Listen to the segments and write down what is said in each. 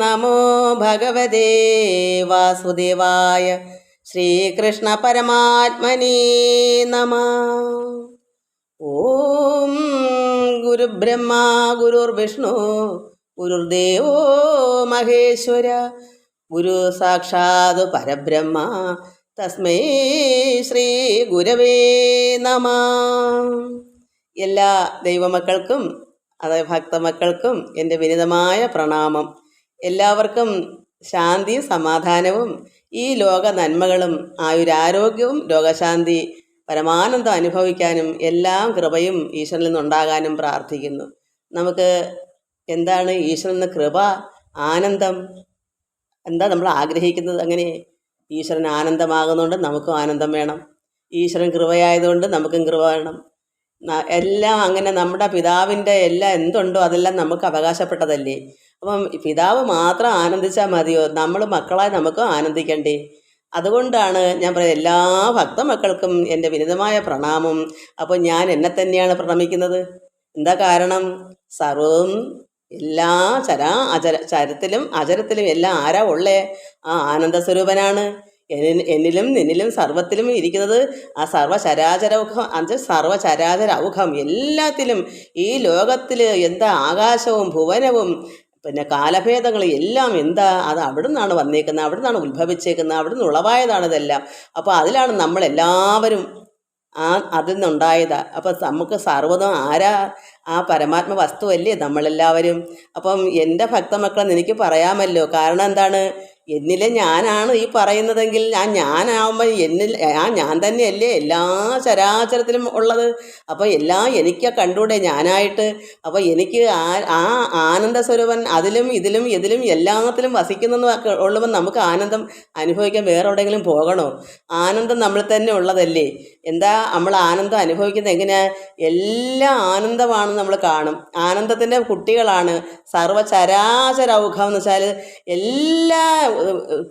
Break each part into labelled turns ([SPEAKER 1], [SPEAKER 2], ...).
[SPEAKER 1] നമോ ഭഗവതേ വാസുദേവായ ശ്രീകൃഷ്ണ പരമാത്മനേ നമ. ഓം ഗുരുബ്രഹ്മ ഗുരുർവിഷ്ണു ഗുരുദേവോ മഹേശ്വര ഗുരു സാക്ഷാത് പരബ്രഹ്മ തസ്മൈ ശ്രീ ഗുരവേ നമ. എല്ലാ ദൈവമക്കൾക്കും അതായത് ഭക്തമക്കൾക്കും എന്റെ വിനിതമായ പ്രണാമം. എല്ലാവർക്കും ശാന്തിയും സമാധാനവും. ഈ ലോക നന്മകളും ആയുരാരോഗ്യവും രോഗശാന്തി പരമാനന്ദം അനുഭവിക്കാനും എല്ലാം കൃപയും ഈശ്വരനിൽ നിന്നുണ്ടാകാനും പ്രാർത്ഥിക്കുന്നു. നമുക്ക് എന്താണ് ഈശ്വരൻ എന്ന കൃപ ആനന്ദം? എന്താ നമ്മൾ ആഗ്രഹിക്കുന്നത്? അങ്ങനെ ഈശ്വരൻ ആനന്ദമാകുന്നതുകൊണ്ട് നമുക്കും ആനന്ദം വേണം. ഈശ്വരൻ കൃപയായതുകൊണ്ട് നമുക്കും കൃപ വേണം. എല്ലാം അങ്ങനെ നമ്മുടെ പിതാവിന്റെ എല്ലാം എന്തുണ്ടോ അതെല്ലാം നമുക്ക് അവകാശപ്പെട്ടതല്ലേ? അപ്പം പിതാവ് മാത്രം ആനന്ദിച്ചാൽ മതിയോ? നമ്മൾ മക്കളായി നമുക്കും ആനന്ദിക്കണ്ടേ? അതുകൊണ്ടാണ് ഞാൻ പറയുന്നത് എല്ലാ ഭക്തമക്കൾക്കും എന്റെ വിനിതമായ പ്രണാമം. അപ്പോൾ ഞാൻ എന്നെ തന്നെയാണ് പ്രണമിക്കുന്നത്. എന്താ കാരണം? സർവം എല്ലാ ചരാ അചര ചരത്തിലും അചരത്തിലും എല്ലാം ആരാ ഉള്ളേ? ആ ആനന്ദ സ്വരൂപനാണ് എന്നിലും നിന്നിലും സർവത്തിലും ഇരിക്കുന്നത് ആ സർവചരാചരൗഖം അത് സർവചരാചരൗഖം എല്ലാത്തിലും ഈ ലോകത്തിൽ എന്താ ആകാശവും ഭുവനവും പിന്നെ കാലഭേദങ്ങൾ എല്ലാം എന്താ അത് അവിടെ നിന്നാണ് വന്നേക്കുന്നത് അവിടെ നിന്നാണ് ഉത്ഭവിച്ചേക്കുന്നത് അവിടെ നിന്ന് ഉളവായതാണ് ഇതെല്ലാം. അപ്പോൾ അതിലാണ് നമ്മളെല്ലാവരും ആ അതിൽ നിന്നുണ്ടായതാ. അപ്പം നമുക്ക് സർവതും ആരാ ആ പരമാത്മ വസ്തുവല്ലേ നമ്മളെല്ലാവരും. അപ്പം എന്റെ ഭക്തമക്കളെന്ന് എനിക്ക് പറയാമല്ലോ കാരണം എന്താണ്? എന്നിലെ ഞാനാണ് ഈ പറയുന്നതെങ്കിൽ ആ ഞാനാവുമ്പോൾ എന്നിൽ ആ ഞാൻ തന്നെയല്ലേ എല്ലാ ചരാചരത്തിലും ഉള്ളത്? അപ്പോൾ എല്ലാം എനിക്ക് കണ്ടൂടെ ഞാനായിട്ട്? അപ്പോൾ എനിക്ക് ആ ആ ആനന്ദ സ്വരൂപൻ അതിലും ഇതിലും ഇതിലും എല്ലാത്തിലും വസിക്കുന്നെന്ന് ഉള്ളപ്പോൾ നമുക്ക് ആനന്ദം അനുഭവിക്കാൻ വേറെ എവിടെയെങ്കിലും പോകണോ? ആനന്ദം നമ്മൾ തന്നെ ഉള്ളതല്ലേ? എന്താ നമ്മൾ ആനന്ദം അനുഭവിക്കുന്നത് എങ്ങനെയാ? എല്ലാ ആനന്ദമാണ് നമ്മൾ കാണും. ആനന്ദത്തിന്റെ കുട്ടികളാണ് സർവചരാചരൗഖം എന്ന് വെച്ചാൽ എല്ലാ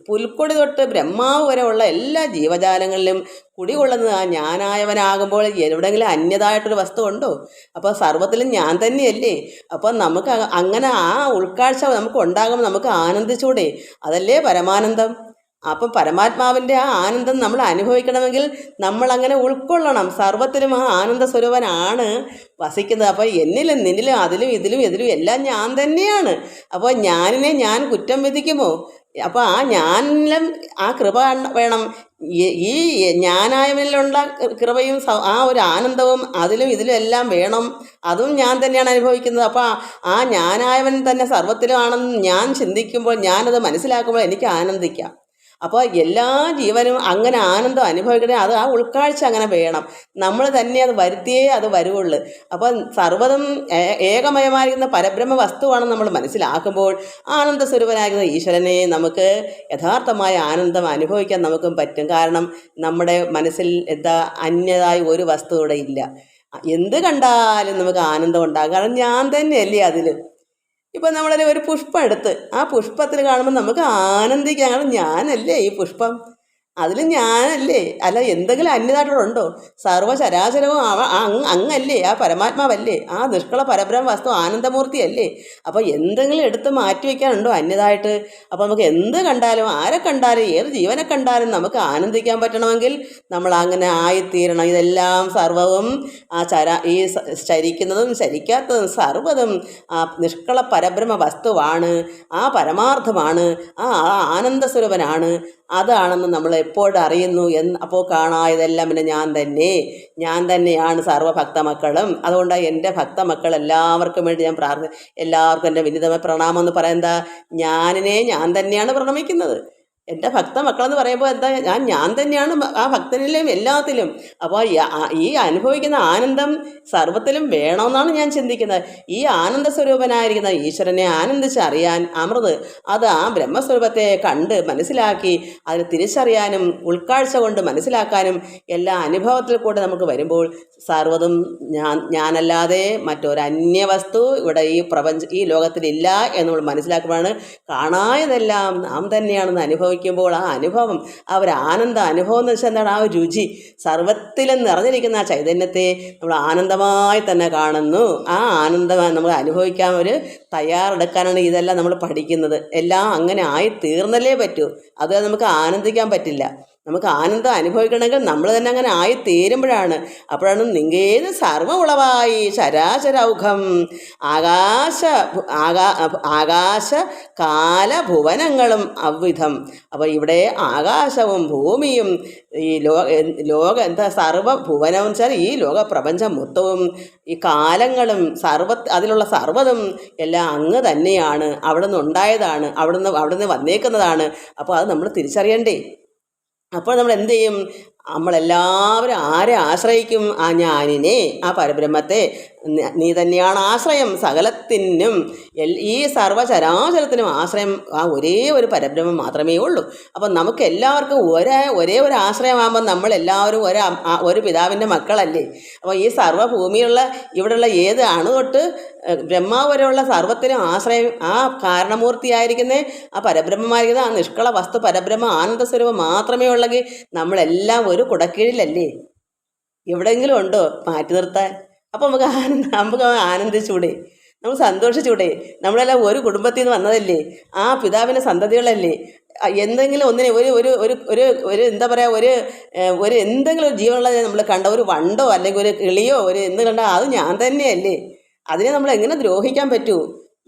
[SPEAKER 1] പുൽക്കൊടി തൊട്ട് ബ്രഹ്മാവ് വരെ ഉള്ള എല്ലാ ജീവജാലങ്ങളിലും കുടികൊള്ളുന്നത് ആ ഞാനായവനാകുമ്പോൾ എവിടെയെങ്കിലും അന്യതായിട്ടൊരു വസ്തു ഉണ്ടോ? അപ്പോൾ സർവത്തിലും ഞാൻ തന്നെയല്ലേ? അപ്പോൾ നമുക്ക് അങ്ങനെ ആ ഉൾക്കാഴ്ച നമുക്ക് ഉണ്ടാകുമ്പോൾ നമുക്ക് ആനന്ദിച്ചൂടെ? അതല്ലേ പരമാനന്ദം? അപ്പം പരമാത്മാവിന്റെ ആ ആനന്ദം നമ്മൾ അനുഭവിക്കണമെങ്കിൽ നമ്മൾ അങ്ങനെ ഉൾക്കൊള്ളണം. സർവത്തിലും ആ ആനന്ദ സ്വരൂപനാണ് വസിക്കുന്നത്. അപ്പോൾ എന്നിലും നിന്നിലും അതിലും ഇതിലും ഇതിലും എല്ലാം ഞാൻ തന്നെയാണ്. അപ്പോൾ ഞാനിനെ ഞാൻ കുറ്റം വിധിക്കുമോ? അപ്പോൾ ആ ഞാനിലും ആ കൃപ വേണം. ഈ- ഞാനായവനിലുള്ള കൃപയും ആ ഒരു ആനന്ദവും അതിലും ഇതിലും എല്ലാം വേണം. അതും ഞാൻ തന്നെയാണ് അനുഭവിക്കുന്നത്. അപ്പോൾ ആ- ഞാനായവൻ തന്നെ സർവത്തിലുമാണെന്ന് ഞാൻ ചിന്തിക്കുമ്പോൾ ഞാനത് മനസ്സിലാക്കുമ്പോൾ എനിക്ക് ആനന്ദിക്കാം. അപ്പോൾ എല്ലാ ജീവനും അങ്ങനെ ആനന്ദം അനുഭവിക്കണേ അത് ആ ഉൾക്കാഴ്ച അങ്ങനെ വേണം. നമ്മൾ തന്നെ അത് വരുത്തിയേ അത് വരുവുള്ളൂ. അപ്പോൾ സർവതും ഏകമയമായിരിക്കുന്ന പരബ്രഹ്മ വസ്തുവാണെന്ന് നമ്മൾ മനസ്സിലാക്കുമ്പോൾ ആനന്ദ സ്വരൂപനായിരുന്ന ഈശ്വരനെ നമുക്ക് യഥാർത്ഥമായ ആനന്ദം അനുഭവിക്കാൻ നമുക്കും പറ്റും. കാരണം നമ്മുടെ മനസ്സിൽ എന്താ അന്യതായ ഒരു വസ്തു ഇവിടെ ഇല്ല. എന്ത് കണ്ടാലും നമുക്ക് ആനന്ദം ഉണ്ടാകും. കാരണം ഞാൻ തന്നെയല്ലേ അതിൽ ഇപ്പം നമ്മളൊരു ഒരു പുഷ്പം എടുത്ത് ആ പുഷ്പത്തിൽ കാണുമ്പോൾ നമുക്ക് ആനന്ദിക്കാൻ. കാരണം ഞാനല്ലേ ഈ പുഷ്പം? അതിൽ ഞാനല്ലേ? അല്ല എന്തെങ്കിലും അന്യതായിട്ടുണ്ടോ സർവചരാചരവും അവ അങ് അങ്ങല്ലേ? ആ പരമാത്മാവല്ലേ? ആ നിഷ്കള പരബ്രഹ്മ വസ്തു ആനന്ദമൂർത്തി അല്ലേ അപ്പോൾ എന്തെങ്കിലും എടുത്ത് മാറ്റി വയ്ക്കാനുണ്ടോ അന്യതായിട്ട്? അപ്പോൾ നമുക്ക് എന്ത് കണ്ടാലും ആരെ കണ്ടാലും ഏത് ജീവനെ കണ്ടാലും നമുക്ക് ആനന്ദിക്കാൻ പറ്റണമെങ്കിൽ നമ്മൾ അങ്ങനെ ആയിത്തീരണം. ഇതെല്ലാം സർവവും ആ ചര ഈ ശരിക്കുന്നതും ശരിക്കാത്തതും സർവതും ആ നിഷ്കള പരബ്രഹ്മ വസ്തുവാണ് ആ പരമാർത്ഥമാണ്. ആ ആ ആനന്ദ സ്വരൂപനാണ് അതാണെന്ന് നമ്മൾ എപ്പോഴും അറിയുന്നു എന്ന് അപ്പോൾ കാണായതെല്ലാം പിന്നെ ഞാൻ തന്നെ. ഞാൻ തന്നെയാണ് സർവഭക്തമക്കളും അതുകൊണ്ട് എന്റെ ഭക്തമക്കൾ എല്ലാവർക്കും വേണ്ടി ഞാൻ പ്രാർത്ഥന എല്ലാവർക്കും എന്റെ വിനിതമായ പ്രണാമം എന്ന് പറയുന്നത് ഞാനിനെ ഞാൻ തന്നെയാണ് പ്രണമിക്കുന്നത്. എന്റെ ഭക്ത മക്കളെന്ന് പറയുമ്പോൾ എന്താ ഞാൻ ഞാൻ തന്നെയാണ് ആ ഭക്തനിലും എല്ലാത്തിലും. അപ്പോൾ ഈ അനുഭവിക്കുന്ന ആനന്ദം സർവത്തിലും വേണമെന്നാണ് ഞാൻ ചിന്തിക്കുന്നത്. ഈ ആനന്ദ സ്വരൂപനായിരിക്കുന്ന ഈശ്വരനെ ആനന്ദിച്ച് അറിയാൻ അമൃത് അത് ആ ബ്രഹ്മസ്വരൂപത്തെ കണ്ട് മനസ്സിലാക്കി അതിനെ തിരിച്ചറിയാനും ഉൾക്കാഴ്ച കൊണ്ട് മനസ്സിലാക്കാനും എല്ലാ അനുഭവത്തിൽ കൂടെ നമുക്ക് വരുമ്പോൾ സർവതും ഞാൻ ഞാനല്ലാതെ മറ്റൊരു അന്യവസ്തു ഇവിടെ ഈ പ്രപഞ്ച ഈ ലോകത്തിലില്ല എന്ന് നമ്മൾ മനസ്സിലാക്കുമ്പോഴാണ് കാണായതെല്ലാം നാം തന്നെയാണെന്ന് അനുഭവിക്കുന്നത് അനുഭവിക്കുമ്പോൾ ആ അനുഭവം ആ ഒരു ആനന്ദ അനുഭവം എന്ന് വെച്ചാൽ എന്താണ്? ആ ഒരു രുചി സർവത്തിലും നിറഞ്ഞിരിക്കുന്ന ആ ചൈതന്യത്തെ നമ്മൾ ആനന്ദമായി തന്നെ കാണുന്നു. ആ ആനന്ദം നമ്മൾ അനുഭവിക്കാൻ ഒരു തയ്യാറെടുക്കാനാണ് ഇതെല്ലാം നമ്മൾ പഠിക്കുന്നത്. എല്ലാം അങ്ങനെ ആയി തീർന്നല്ലേ പറ്റൂ. അത് നമുക്ക് ആനന്ദിക്കാൻ പറ്റില്ല. നമുക്ക് ആനന്ദം അനുഭവിക്കണമെങ്കിൽ നമ്മൾ തന്നെ അങ്ങനെ ആയി തീരുമ്പോഴാണ്. അപ്പോഴാണ് നിങ്കേത് ഉളവായി ശരാശരൗഘം ആകാശ ആകാശ ആകാ ആകാശ കാലഭുവനങ്ങളും അവ്വിധം അപ്പോൾ ഇവിടെ ആകാശവും ഭൂമിയും ഈ ലോക ലോക എന്താ സർവ ഭുവനം എന്ന് വെച്ചാൽ ഈ ലോക പ്രപഞ്ചം മൊത്തവും ഈ കാലങ്ങളും സർവ അതിലുള്ള സർവതും എല്ലാം അങ്ങ് തന്നെയാണ്. അവിടെ നിന്ന് ഉണ്ടായതാണ്. അവിടെ നിന്ന് അവിടെ നിന്ന് വന്നേക്കുന്നതാണ്. അപ്പോൾ അത് നമ്മൾ തിരിച്ചറിയണ്ടേ? അപ്പോൾ നമ്മൾ എന്ത് ചെയ്യും? നമ്മളെല്ലാവരും ആരെ ആശ്രയിക്കും? ആ ഞാനിനെ ആ പരബ്രഹ്മത്തെ ന- തന്നെയാണ് ആശ്രയം. സകലത്തിനും ഈ സർവചരാചരത്തിനും ആശ്രയം ആ ഒരേ ഒരു പരബ്രഹ്മം മാത്രമേ ഉള്ളൂ. അപ്പം നമുക്ക് എല്ലാവർക്കും ഒരേ ഒരേ ഒരു ആശ്രയമാകുമ്പോൾ നമ്മൾ എല്ലാവരും ഒരു ഒരു പിതാവിന്റെ മക്കളല്ലേ? അപ്പോൾ ഈ സർവഭൂമിയുള്ള ഇവിടെയുള്ള ഏത് അണു തൊട്ട് ബ്രഹ്മാവ് വരെയുള്ള സർവത്തിനും ആശ്രയം ആ കാരണമൂർത്തിയായിരിക്കുന്ന ആ പരബ്രഹ്മമായിരിക്കുന്ന ആ നിഷ്കള വസ്തു പരബ്രഹ്മ ആനന്ദ സ്വരൂപം മാത്രമേ ഉള്ളെങ്കിൽ നമ്മളെല്ലാം ഒരു കുടക്കീഴിലല്ലേ? എവിടെയെങ്കിലും ഉണ്ടോ മാറ്റി നിർത്താൻ? അപ്പോൾ നമുക്ക് ആനന്ദ നമുക്ക് ആനന്ദിച്ചൂടെ. നമ്മൾ സന്തോഷിച്ചൂടെ. നമ്മളെല്ലാം ഒരു കുടുംബത്തിൽ നിന്ന് വന്നതല്ലേ? ആ പിതാവിന്റെ സന്തതികളല്ലേ? എന്തെങ്കിലും ഒന്നിനെ ഒരു ഒരു ഒരു ഒരു ഒരു എന്താ പറയുക ഒരു ഒരു എന്തെങ്കിലും ഒരു ജീവനുള്ളത് നമ്മൾ കണ്ട ഒരു വണ്ടോ അല്ലെങ്കിൽ ഒരു കിളിയോ ഒരു എന്ത് കണ്ടോ അത് ഞാൻ തന്നെയല്ലേ. അതിനെ നമ്മൾ എങ്ങനെ ദ്രോഹിക്കാൻ പറ്റൂ?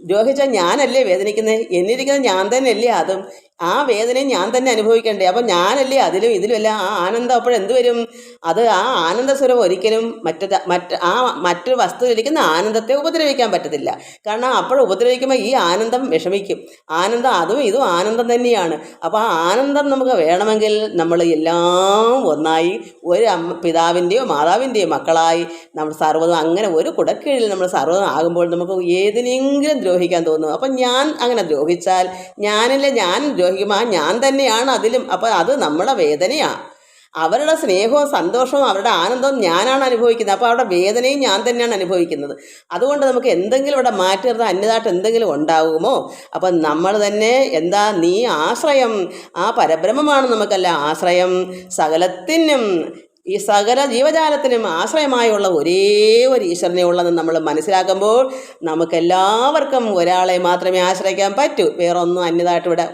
[SPEAKER 1] ദ്രോഹിച്ചാൽ ഞാനല്ലേ വേദനിക്കുന്നത് എന്നിരിക്കുന്നത് ഞാൻ തന്നെയല്ലേ അതും? ആ വേദനയും ഞാൻ തന്നെ അനുഭവിക്കണ്ടേ. അപ്പം ഞാനല്ലേ അതിലും ഇതിലുമെല്ലാം ആ ആനന്ദം അപ്പോഴെന്ത് വരും? അത് ആ ആനന്ദസ്വരം ഒരിക്കലും മറ്റു മറ്റ് ആ മറ്റൊരു വസ്തുവിലിരിക്കുന്ന ആനന്ദത്തെ ഉപദ്രവിക്കാൻ പറ്റത്തില്ല. കാരണം അപ്പോൾ ഉപദ്രവിക്കുമ്പോൾ ഈ ആനന്ദം വിഷമിക്കും. ആനന്ദം അതും ഇതും ആനന്ദം തന്നെയാണ്. അപ്പോൾ ആ ആനന്ദം നമുക്ക് വേണമെങ്കിൽ നമ്മൾ എല്ലാം ഒന്നായി ഒരു അമ്മ പിതാവിന്റെയോ മാതാവിന്റെയോ മക്കളായി നമ്മൾ സർവതും അങ്ങനെ ഒരു കുടക്കീഴിൽ നമ്മൾ സർവതും ആകുമ്പോൾ നമുക്ക് ഏതിനെങ്കിലും ദ്രോഹിക്കാൻ തോന്നും. അപ്പം ഞാൻ അങ്ങനെ ദ്രോഹിച്ചാൽ ഞാനല്ലേ ഞാൻ ദ്രോഹിക്കുമ്പോൾ ആ ഞാൻ തന്നെയാണ് അതിലും. അപ്പോൾ അത് നമ്മുടെ വേദനയാണ് അവരുടെ സ്നേഹവും സന്തോഷവും അവരുടെ ആനന്ദവും ഞാനാണ് അനുഭവിക്കുന്നത്. അപ്പോൾ അവരുടെ വേദനയും ഞാൻ തന്നെയാണ് അനുഭവിക്കുന്നത്. അതുകൊണ്ട് നമുക്ക് എന്തെങ്കിലും ഇവിടെ മാറ്റി നിർത്താൻ അന്യതായിട്ട് എന്തെങ്കിലും ഉണ്ടാകുമോ? അപ്പം നമ്മൾ തന്നെ എന്താ നീ ആശ്രയം ആ പരബ്രഹ്മമാണ് നമുക്കല്ല ആശ്രയം. സകലത്തിനും ഈ സകല ജീവജാലത്തിനും ആശ്രയമായുള്ള ഒരേ ഒരു ഈശ്വരനെ ഉള്ളതെന്ന് നമ്മൾ മനസ്സിലാക്കുമ്പോൾ നമുക്കെല്ലാവർക്കും ഒരാളെ മാത്രമേ ആശ്രയിക്കാൻ പറ്റൂ. വേറൊന്നും അന്യതായിട്ട് ഇവിടെ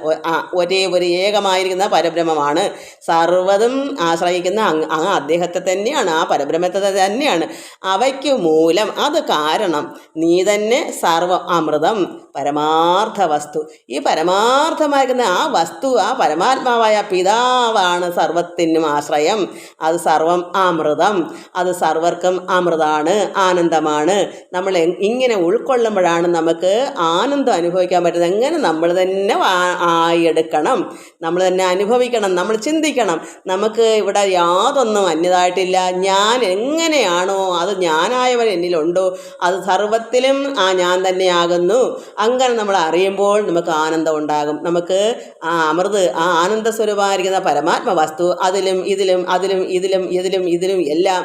[SPEAKER 1] ഒരേ ഒരു ഏകമായിരിക്കുന്ന പരബ്രഹ്മമാണ്. സർവതും ആശ്രയിക്കുന്ന ആ അദ്ദേഹത്തെ തന്നെയാണ് ആ പരബ്രഹ്മത്തെ തന്നെയാണ്. അവയ്ക്ക് മൂലം അത് കാരണം നീ തന്നെ സർവ അമൃതം പരമാർത്ഥ വസ്തു. ഈ പരമാർത്ഥമായിരിക്കുന്ന ആ വസ്തു ആ പരമാത്മാവായ പിതാവാണ് സർവത്തിനും ആശ്രയം. അത് സർവം അമൃതം. അത് സർവർക്കും അമൃതാണ് ആനന്ദമാണ്. നമ്മൾ ഇങ്ങനെ ഉൾക്കൊള്ളുമ്പോഴാണ് നമുക്ക് ആനന്ദം അനുഭവിക്കാൻ പറ്റുന്നത്. എങ്ങനെ നമ്മൾ തന്നെ ആയി ആയെടുക്കണം. നമ്മൾ തന്നെ അനുഭവിക്കണം നമ്മൾ ചിന്തിക്കണം. നമുക്ക് ഇവിടെ യാതൊന്നും അന്യതായിട്ടില്ല. ഞാൻ എങ്ങനെയാണോ അത് ഞാനായവൻ എന്നിലുണ്ടോ അത് സർവത്തിലും ആ ഞാൻ തന്നെയാകുന്നു. അങ്ങനെ നമ്മൾ അറിയുമ്പോൾ നമുക്ക് ആനന്ദം ഉണ്ടാകും. നമുക്ക് ആ അമൃത് ആ ആനന്ദ സ്വരൂപമായിരിക്കുന്ന പരമാത്മ വസ്തു അതിലും ഇതിലും അതിലും ഇതിലും ഇതിലും ഇതിലും എല്ലാം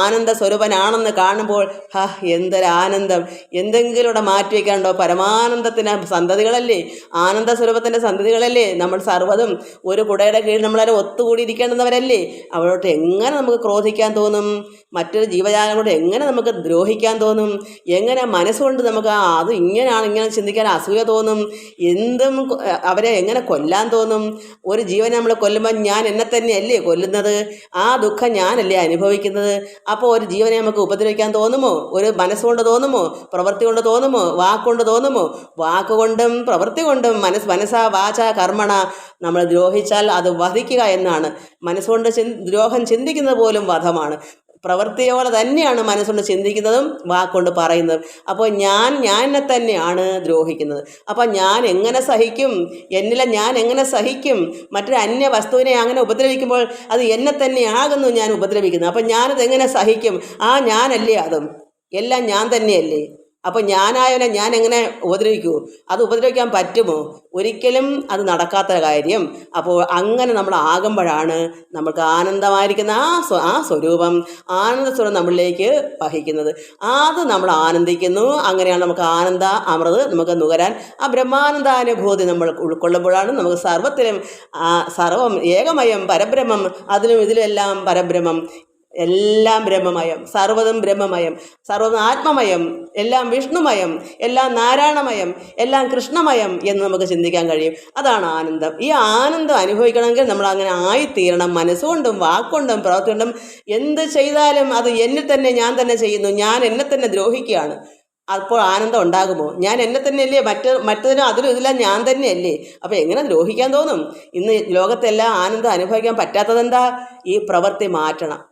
[SPEAKER 1] ആനന്ദ സ്വരൂപനാണെന്ന് കാണുമ്പോൾ ഹ എന്തൊരു ആനന്ദം എന്തെങ്കിലും ഇവിടെ മാറ്റി വയ്ക്കാണ്ടോ പരമാനന്ദത്തിന് സന്തതികളല്ലേ? ആനന്ദ സ്വരൂപത്തിന്റെ സന്തതികളല്ലേ? നമ്മൾ സർവതും ഒരു കുടയുടെ കീഴിൽ നമ്മളെ ഒത്തുകൂടിയിരിക്കേണ്ടുന്നവരല്ലേ? അവരോട്ട് എങ്ങനെ നമുക്ക് ക്രോധിക്കാൻ തോന്നും? മറ്റൊരു ജീവജാലങ്ങളോട് എങ്ങനെ നമുക്ക് ദ്രോഹിക്കാൻ തോന്നും? എങ്ങനെ മനസ്സുകൊണ്ട് നമുക്ക് അത് ഇങ്ങനെയാണ് ഇങ്ങനെ ചിന്തിക്കാൻ അസൂയ തോന്നും? എന്തും അവരെ എങ്ങനെ കൊല്ലാൻ തോന്നും? ഒരു ജീവനെ നമ്മൾ കൊല്ലുമ്പോൾ ഞാൻ എന്നെ തന്നെയല്ലേ കൊല്ലുന്നത്? ദുഃഖം ഞാനല്ലേ അനുഭവിക്കുന്നത്? അപ്പോൾ ഒരു ജീവനെ നമുക്ക് ഉപദ്രവിക്കാൻ തോന്നുമോ? ഒരു മനസ്സുകൊണ്ട് തോന്നുമോ? പ്രവൃത്തി കൊണ്ട് തോന്നുമോ? വാക്കുകൊണ്ട് തോന്നുമോ? വാക്കുകൊണ്ടും പ്രവൃത്തി കൊണ്ടും മനസ്സ് മനസ്സാ വാച കർമ്മണ നമ്മൾ ദ്രോഹിച്ചാൽ അത് വധിക്കുക എന്നാണ്. മനസ്സുകൊണ്ട് ദ്രോഹം ചിന്തിക്കുന്നത് പോലും വധമാണ്. പ്രവൃത്തിയോടെ തന്നെയാണ് മനസ്സുകൊണ്ട് ചിന്തിക്കുന്നതും വാക്കുകൊണ്ട് പറയുന്നതും. അപ്പോൾ ഞാൻ ഞാനെ തന്നെയാണ് ദ്രോഹിക്കുന്നത്. അപ്പോൾ ഞാൻ എങ്ങനെ സഹിക്കും? എന്നിലെ ഞാൻ എങ്ങനെ സഹിക്കും? മറ്റൊരു അന്യ വസ്തുവിനെ അങ്ങനെ ഉപദ്രവിക്കുമ്പോൾ അത് എന്നെ തന്നെയാകുന്നു ഞാൻ ഉപദ്രവിക്കുന്നത്. അപ്പോൾ ഞാനത് എങ്ങനെ സഹിക്കും? ആ ഞാനല്ലേ അതും. എല്ലാം ഞാൻ തന്നെയല്ലേ? അപ്പോൾ ഞാനായവനെ ഞാൻ എങ്ങനെ ഉപദ്രവിക്കൂ? അത് ഉപദ്രവിക്കാൻ പറ്റുമോ? ഒരിക്കലും അത് നടക്കാത്ത കാര്യം. അപ്പോൾ അങ്ങനെ നമ്മൾ ആകുമ്പോഴാണ് നമുക്ക് ആനന്ദമായിരിക്കുന്ന ആ ആ സ്വരൂപം ആനന്ദ ആനന്ദസ്വരം നമ്മളിലേക്ക് വഹിക്കുന്നത്. അത് നമ്മൾ ആനന്ദിക്കുന്നു. അങ്ങനെയാണ് നമുക്ക് ആനന്ദ അമൃത് നമുക്ക് നുകരാൻ ആ ബ്രഹ്മാനന്ദാനുഭൂതി നമ്മൾ ഉൾക്കൊള്ളുമ്പോഴാണ് നമുക്ക് സർവത്തിലും സർവം ഏകമയം പരബ്രഹ്മം അതിലും ഇതിലും എല്ലാം പരബ്രഹ്മം. എല്ലാം ബ്രഹ്മമയം സർവതും ബ്രഹ്മമയം സർവതും ആത്മമയം എല്ലാം വിഷ്ണുമയം എല്ലാം നാരായണമയം എല്ലാം കൃഷ്ണമയം എന്ന് നമുക്ക് ചിന്തിക്കാൻ കഴിയും. അതാണ് ആനന്ദം. ഈ ആനന്ദം അനുഭവിക്കണമെങ്കിൽ നമ്മൾ അങ്ങനെ ആയിത്തീരണം. മനസ്സുകൊണ്ടും വാക്കുകൊണ്ടും പ്രവൃത്തി കൊണ്ടും എന്ത് ചെയ്താലും അത് എന്നിൽ തന്നെ ഞാൻ തന്നെ ചെയ്യുന്നു. ഞാൻ എന്നെ തന്നെ ദ്രോഹിക്കുകയാണ്. അപ്പോൾ ആനന്ദം ഉണ്ടാകുമോ? ഞാൻ എന്നെ തന്നെയല്ലേ? മറ്റ് മറ്റതിനും അതിലും ഇതിലും ഞാൻ തന്നെയല്ലേ? അപ്പോൾ എങ്ങനെ ദ്രോഹിക്കാൻ തോന്നും? ഇന്ന് ലോകത്തെല്ലാം ആനന്ദം അനുഭവിക്കാൻ പറ്റാത്തതെന്താ? ഈ പ്രവൃത്തി മാറ്റണം.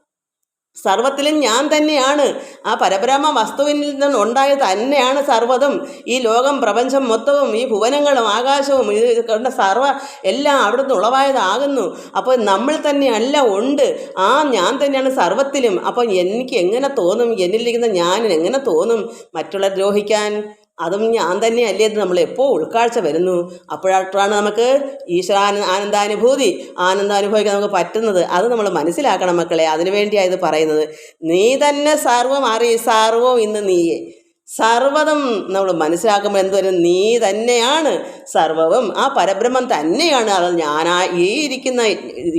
[SPEAKER 1] സർവത്തിലും ഞാൻ തന്നെയാണ്. ആ പരബ്രഹ്മ വസ്തുവിൽ നിന്ന് ഉണ്ടായ തന്നെയാണ് സർവതും. ഈ ലോകം പ്രപഞ്ചം മൊത്തവും ഈ ഭുവനങ്ങളും ആകാശവും ഇത് കണ്ട സർവ എല്ലാം അവിടുന്ന് ഉളവായതാകുന്നു. അപ്പോൾ നമ്മൾ തന്നെയല്ല ഉണ്ട്. ആ ഞാൻ തന്നെയാണ് സർവത്തിലും. അപ്പോൾ എനിക്ക് എങ്ങനെ തോന്നും? എന്നിലിരിക്കുന്ന ഞാൻ എങ്ങനെ തോന്നും? മറ്റുള്ള ദ്രോഹിക്കാൻ അതും ഞാൻ തന്നെയല്ലേ എന്ന് നമ്മൾ എപ്പോൾ ഉൾക്കാഴ്ച വരുന്നു. അപ്പോഴാണ് നമുക്ക് ഈശ്വരാന ആനന്ദാനുഭൂതി ആനന്ദാനുഭവിക്കാൻ നമുക്ക് പറ്റുന്നത്. അത് നമ്മൾ മനസ്സിലാക്കണം മക്കളെ. അതിനു വേണ്ടിയാണ് ഇത് പറയുന്നത്. നീ തന്നെ സർവം അറി സർവം ഇന്ന് നീയെ. സർവതും നമ്മൾ മനസ്സിലാക്കുമ്പോൾ എന്തുവരും നീ തന്നെയാണ്. സർവവും ആ പരബ്രഹ്മം തന്നെയാണ്. അത് ഞാനാ ഈ ഇരിക്കുന്ന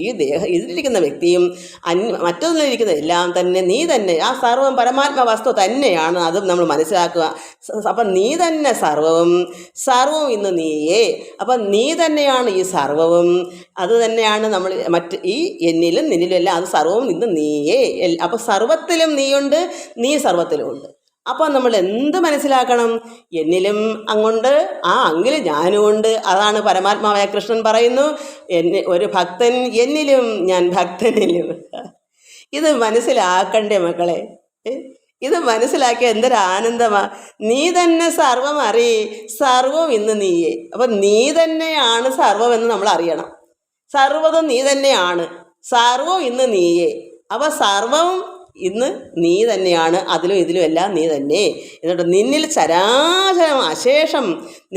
[SPEAKER 1] ഈ ദേഹ ഇതിലിരിക്കുന്ന വ്യക്തിയും അന് മറ്റൊന്നിലിരിക്കുന്ന എല്ലാം തന്നെ നീ തന്നെ ആ സർവം പരമാത്മ വസ്തു തന്നെയാണ്. അതും നമ്മൾ മനസ്സിലാക്കുക. അപ്പം നീ തന്നെ സർവവും സർവവും ഇന്ന് നീയേ. അപ്പം നീ തന്നെയാണ് ഈ സർവവും അത് തന്നെയാണ് നമ്മൾ മറ്റ് ഈ എന്നിലും നിന്നിലും എല്ലാം അത് സർവവും ഇന്ന് നീയേ. അപ്പം സർവത്തിലും നീയുണ്ട് നീ സർവത്തിലും ഉണ്ട്. അപ്പോൾ നമ്മൾ എന്ത് മനസ്സിലാക്കണം? എന്നിലും അങ്ങുണ്ട്. ആ അങ്ങിൽ ഞാനും ഉണ്ട്. അതാണ് പരമാത്മാവായ കൃഷ്ണൻ പറയുന്നു. എന്നെ ഒരു ഭക്തൻ എന്നിലും ഞാൻ ഭക്തനിലും. ഇത് മനസ്സിലാക്കണ്ടേ മക്കളെ? ഇത് മനസ്സിലാക്കിയ എന്തൊരു ആനന്ദമാ. നീ തന്നെ സർവം അറി സർവം ഇന്ന് നീയേ. അപ്പം നീ തന്നെയാണ് സർവം എന്ന് നമ്മൾ അറിയണം. സർവതും നീ തന്നെയാണ്. സർവം ഇന്ന് നീയേ. അപ്പോൾ സർവവും ഇന്ന് നീ തന്നെയാണ് അതിലും ഇതിലും എല്ലാം നീ തന്നെ. എന്നിട്ട് നിന്നിൽ ചരാചരം അശേഷം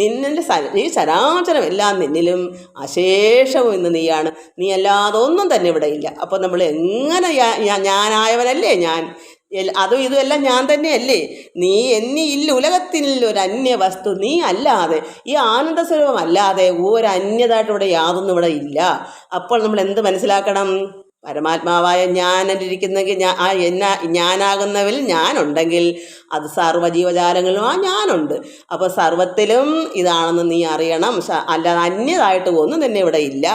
[SPEAKER 1] നിന്നിൽ നീ ചരാചരം എല്ലാം നിന്നിലും അശേഷവും ഇന്ന് നീയാണ്. നീ അല്ലാതെ ഒന്നും തന്നെ ഇവിടെ ഇല്ല. അപ്പോൾ നമ്മൾ എങ്ങനെ ഞാനായവനല്ലേ ഞാൻ? അതും ഇതുമെല്ലാം ഞാൻ തന്നെയല്ലേ? നീ എന്നീ ഇല്ല ഉലകത്തിൽ ഒരു അന്യ വസ്തു നീ അല്ലാതെ ഈ ആനന്ദ സ്വരൂപം അല്ലാതെ ഒരു അന്യതായിട്ട് ഇവിടെ യാതൊന്നും ഇവിടെ ഇല്ല. അപ്പോൾ നമ്മൾ എന്ത് മനസ്സിലാക്കണം? പരമാത്മാവായ ഞാനിരിക്കുന്നെങ്കിൽ ഞാൻ ആ എന്നാ ഞാനാകുന്നവരിൽ ഞാനുണ്ടെങ്കിൽ അത് സർവ ആ ഞാനുണ്ട്. അപ്പോൾ സർവത്തിലും ഇതാണെന്ന് നീ അറിയണം. അല്ലാതെ അന്യതായിട്ട് ഒന്നും തന്നെ ഇവിടെ ഇല്ല.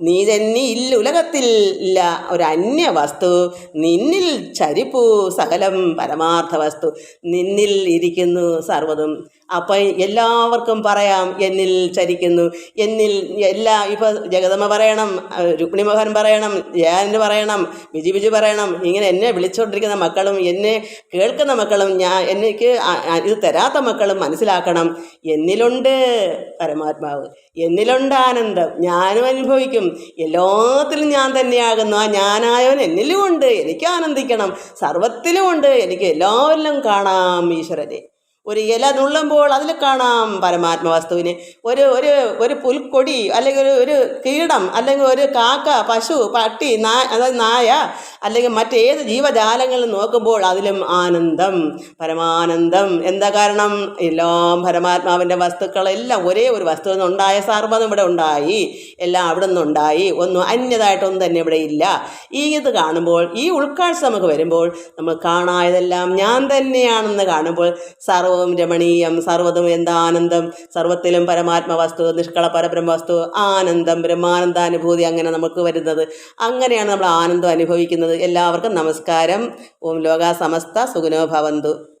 [SPEAKER 1] നീ തന്നെ ഇല്ല ഉലകത്തിൽ ഇല്ല. ഒരു അന്യ വസ്തു നിന്നിൽ ചരിപ്പു സകലം പരമാർത്ഥ വസ്തു. നിന്നിൽ ഇരിക്കുന്നു സർവതും. അപ്പം എല്ലാവർക്കും പറയാം എന്നിൽ ചരിക്കുന്നു. എന്നിൽ എല്ലാ ഇപ്പോൾ ജഗദമ്മ പറയണം രുക്മിണി മോഹൻ പറയണം ജയാനന്ദ് പറയണം ബിജി ബിജു പറയണം ഇങ്ങനെ എന്നെ വിളിച്ചുകൊണ്ടിരിക്കുന്ന മക്കളും എന്നെ കേൾക്കുന്ന മക്കളും ഞാൻ ആ- ഇത് തരാത്ത മക്കളും മനസ്സിലാക്കണം. എന്നിലുണ്ട് പരമാത്മാവ് എന്നിലുണ്ട് ആനന്ദം ഞാനും അനുഭവിക്കും. എല്ലാത്തിലും ഞാൻ തന്നെയാകുന്നു. ആ ഞാനായവൻ എന്നിലും ഉണ്ട് എനിക്ക് ആനന്ദിക്കണം. സർവത്തിലും ഉണ്ട് എനിക്ക് എല്ലാവരിലും കാണാം ഈശ്വരനെ. ഒരു ഇല നുള്ളുമ്പോൾ അതിൽ കാണാം പരമാത്മവസ്തുവിനെ. ഒരു ഒരു ഒരു പുൽക്കൊടി അല്ലെങ്കിൽ ഒരു ഒരു കീടം അല്ലെങ്കിൽ ഒരു കാക്ക പശു പട്ടി നായ അതായത് നായ അല്ലെങ്കിൽ മറ്റേത് ജീവജാലങ്ങൾ നോക്കുമ്പോൾ അതിലും ആനന്ദം പരമാനന്ദം. എന്താ കാരണം? എല്ലാം പരമാത്മാവിന്റെ വസ്തുക്കളെല്ലാം ഒരേ ഒരു വസ്തുവിൽ നിന്നുണ്ടായ സർവതും ഇവിടെ ഉണ്ടായി. എല്ലാം അവിടെ നിന്നുണ്ടായി. ഒന്നും അന്യതായിട്ടൊന്നും തന്നെ ഇവിടെ ഇല്ല. ഈ ഇത് കാണുമ്പോൾ ഈ ഉൾക്കാഴ്ച നമുക്ക് വരുമ്പോൾ നമ്മൾ കാണായതെല്ലാം ഞാൻ തന്നെയാണെന്ന് കാണുമ്പോൾ സർവവും രമണീയം സർവതും എന്താനന്ദം സർവത്തിലും പരമാത്മ വസ്തു നിഷ്കള പരബ്രഹ്മ വസ്തു ആനന്ദം ബ്രഹ്മാനന്ദാനുഭൂതി അങ്ങനെ നമുക്ക് വരുന്നത്. അങ്ങനെയാണ് നമ്മൾ ആനന്ദം അനുഭവിക്കുന്നത്. എല്ലാവർക്കും നമസ്കാരം. ഓം ലോക സമസ്ത സുഖനോ ഭവന്തു.